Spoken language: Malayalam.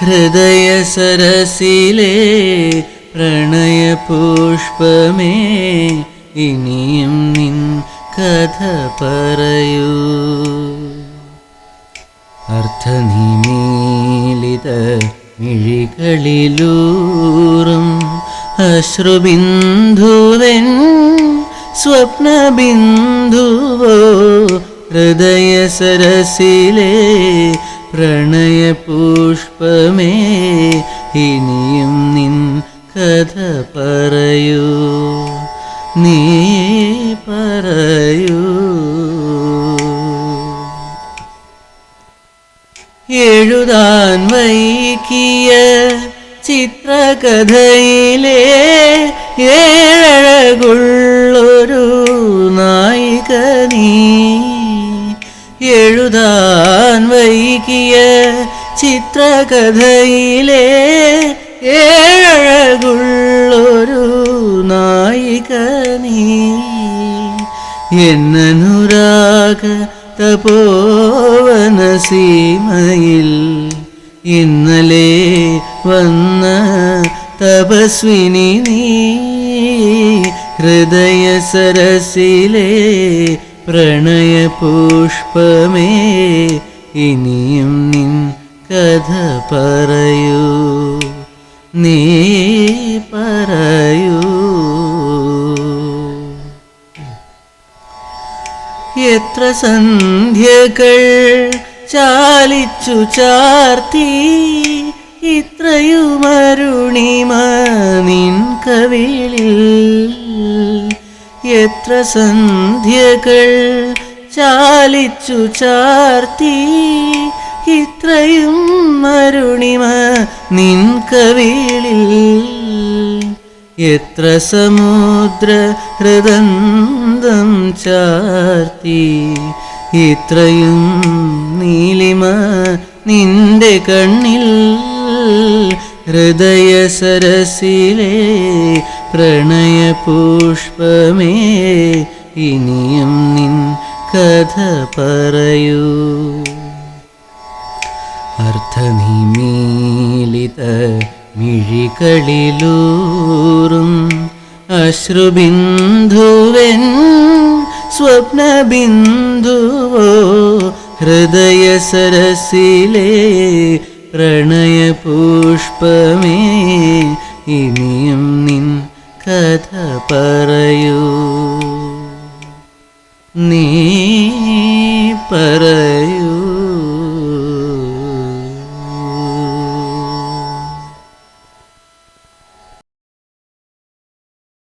ഹൃദയ സരസിലേ പ്രണയ പുഷ്പമേ ഇനിയും നിൻ കഥ പറയൂ. അർത്ഥനിമീലിത മിഴികളിലൂറും അശ്രുബിന്ദുവൻ സ്വപ്നബിന്ദുവോ ഹൃദയ സരസിലേ പ്രണയ നീ പറയൂ. എഴുതാൻ വൈകിയ ചിത്രകഥയിലെ ഏഴകുള്ളൊരു നായിക നീ. എഴുതാൻ വൈകിയ ചിത്രകഥയിലെ ഏഴകുള്ളൊരു എന്നനുരാഗ തപോവന സീമയിൽ ഇന്നലെ വന്ന തപസ്വിനി നീ ഹൃദയ സരസിലെ പ്രണയ പുഷ്പമേ ഇനിയും നിൻ കഥ പറയൂ. നീ പറയൂ എത്ര സന്ധ്യകൾ ചാലിച്ചു ചാർത്തി ഇത്രയുമരുണിമ നിൻ കവിളിൽ. എത്ര സന്ധ്യകൾ ചാലിച്ചു ചാർത്തി ഇത്രയും മരുണിമ നിൻ കവിളിൽ. എത്ര സമുദ്ര ഹൃദന്തം ചാർത്തി ഇത്രയും നീലിമ നിന്റെ കണ്ണിൽ ഹൃദയ സരസിലെ പ്രണയ പുഷ്പമേ ഇനിയും നിൻ കഥ പറയൂ. അർത്ഥനിമീലിത മിഴികളിലൂറും അശ്രുബിന്ദുവൻ സ്വപ്നബിന്ദുവോ ഹൃദയ സരസിലെ പ്രണയപുഷ്പമേ ഇനിയും നിൻ കഥ പറയൂ. നീ പറയൂ